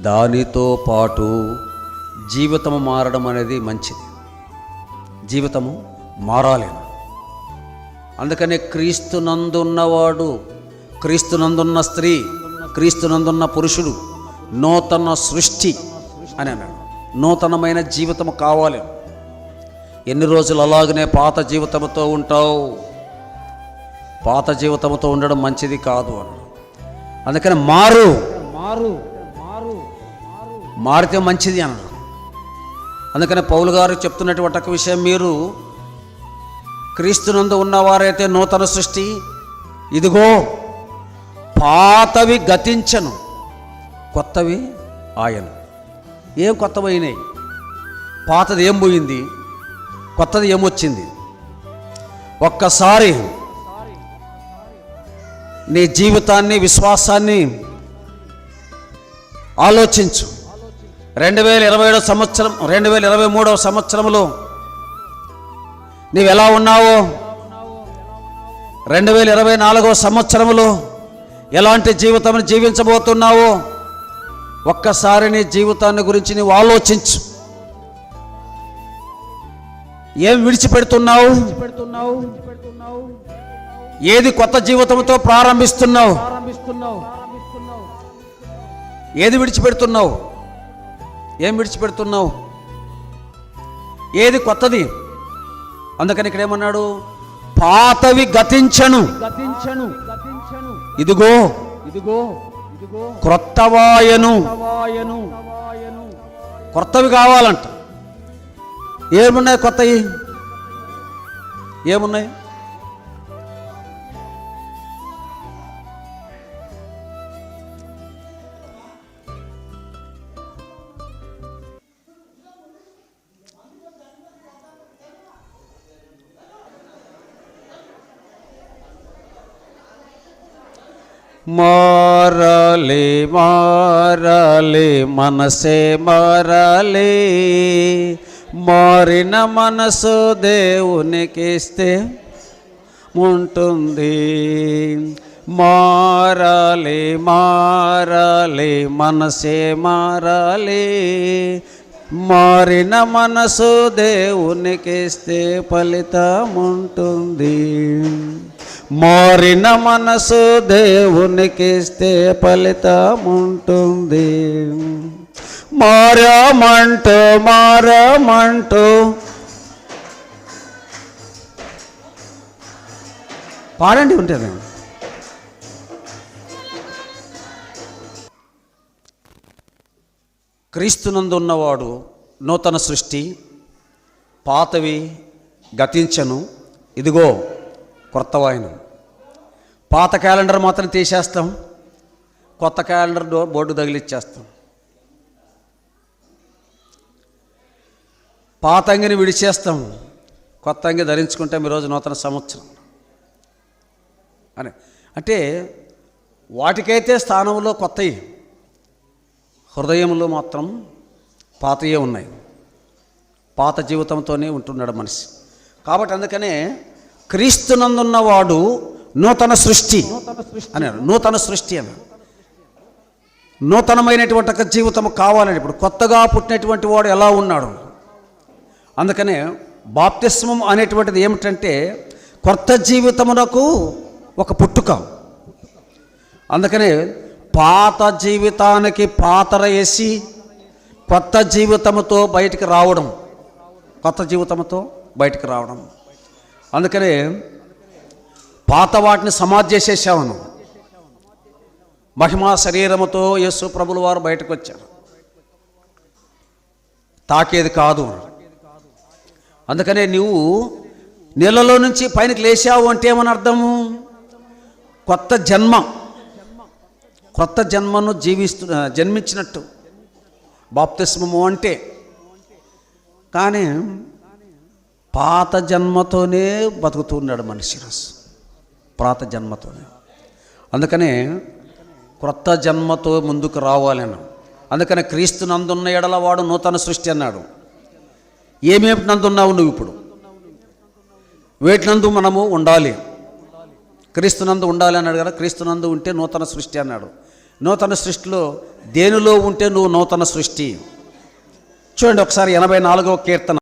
దానితో పాటు జీవితం మారడం అనేది మంచిది. జీవితము మారాలేను. అందుకనే క్రీస్తునందున్నవాడు క్రీస్తునందున్న స్త్రీ క్రీస్తునందున్న పురుషుడు నూతన సృష్టి అని అన్నాడు. నూతనమైన జీవితము కావాలి ఎన్ని రోజులు అలాగనే పాత జీవితంతో ఉంటావు? పాత జీవితంతో ఉండడం మంచిది కాదు అన్నాడు. అందుకని మారు. మారు. మారితే మంచిది అన్నాడు. అందుకని పౌలు గారు చెప్తున్నటువంటి ఒక విషయం మీరు క్రీస్తునందు ఉన్నవారైతే నూతన సృష్టి ఇదిగో పాతవి గతించను కొత్తవి ఆయన. ఏం కొత్తవైనాయి పాతది ఏం పోయింది? కొత్తది ఏమొచ్చింది ఒక్కసారి నీ జీవితాన్ని విశ్వాసాన్ని ఆలోచించు. రెండు వేల ఇరవై ఏడో సంవత్సరం రెండు వేల ఇరవై మూడవ సంవత్సరంలో నీవెలా ఉన్నావో? రెండు వేల ఇరవై నాలుగవ సంవత్సరంలో ఎలాంటి జీవితం జీవించబోతున్నావో? ఒక్కసారి నీ జీవితాన్ని గురించి నీవు ఆలోచించు. ఏం విడిచిపెడుతున్నావు? పెడుతున్నావు పెడుతున్నావు ఏది కొత్త జీవితంతో ప్రారంభిస్తున్నావు? ఏది విడిచిపెడుతున్నావు? ఏం విడిచిపెడుతున్నావు? ఏది కొత్తది? అందుకని ఇక్కడ ఏమన్నాడు? పాతవి గతించను. గతించను. గతించను. ఇదిగో ఇదిగో ఇదిగో. క్రొత్తవాయను వాయను వాయను కొత్తవి కావాలంట. ఏమున్నాయి కొత్తవి ఏమున్నాయి? మారాలి మారాలి మనసే మారాలి. మారిన మనసు దేవునికిస్తే ఉంటుంది. మారాలి మారాలి మనసే మారాలి. మారిన మనసు దేవునికిస్తే ఫలితం ఉంటుంది మారిన మనసు దేవునికిస్తే ఫలితం ఉంటుంది మారమంటూ మారమంటూ. పాడండి ఉంటుంది క్రీస్తునందు ఉన్నవాడు నూతన సృష్టి పాతవి గతించను. ఇదిగో క్రొత్తవాయన పాత క్యాలెండర్ మాత్రం తీసేస్తాం. కొత్త క్యాలెండర్ బోర్డు తగిలిచ్చేస్తాం. పాత అంగిని విడిచేస్తాం. కొత్త అంగి ధరించుకుంటాం ఈరోజు నూతన సంవత్సరం. అని. అంటే వాటికైతే స్థానంలో కొత్తవి హృదయంలో మాత్రం పాతయే ఉన్నాయి. పాత జీవితంతోనే ఉంటున్నాడు మనిషి. కాబట్టి అందుకనే క్రీస్తునందున్నవాడు నూతన సృష్టి అన్నాడు. నూతన సృష్టి అన్నాడు. నూతనమైనటువంటి ఒక జీవితం కావాలని ఇప్పుడు కొత్తగా పుట్టినటువంటి వాడు ఎలా ఉన్నాడు? అందుకనే బాప్తిస్మం అనేటువంటిది ఏమిటంటే కొత్త జీవితమునకు ఒక పుట్టుక. అందుకనే పాత జీవితానికి పాతర వేసి కొత్త జీవితముతో బయటికి రావడం. కొత్త జీవితంతో బయటికి రావడం. అందుకనే పాత వాటిని సమాధి చేసేసామను మహిమా శరీరముతో యేసు ప్రభుల వారు బయటకు వచ్చారు తాకేది కాదు. అందుకనే నువ్వు నీళ్ళలో నుంచి పైనకి లేచావు అంటే ఏమని అర్థము కొత్త జన్మ. కొత్త జన్మను జీవిస్తు జన్మించినట్టు. బాప్తిస్మము అంటే. కానీ పాత జన్మతోనే బతుకుతున్నాడు మనిషి పాత జన్మతోనే. అందుకనే క్రొత్త జన్మతో ముందుకు రావాలని అందుకని క్రీస్తు నందున్న ఎడల వాడు నూతన సృష్టి అన్నాడు. ఏమేమి నందున్నావు నువ్వు ఇప్పుడు? వేటినందు మనము ఉండాలి. క్రీస్తునందు ఉండాలి అన్నాడు కదా క్రీస్తునందు ఉంటే నూతన సృష్టి అన్నాడు. నూతన సృష్టిలో దేనిలో ఉంటే నువ్వు నూతన సృష్టి? చూడండి ఒకసారి ఎనభై నాలుగవ కీర్తన.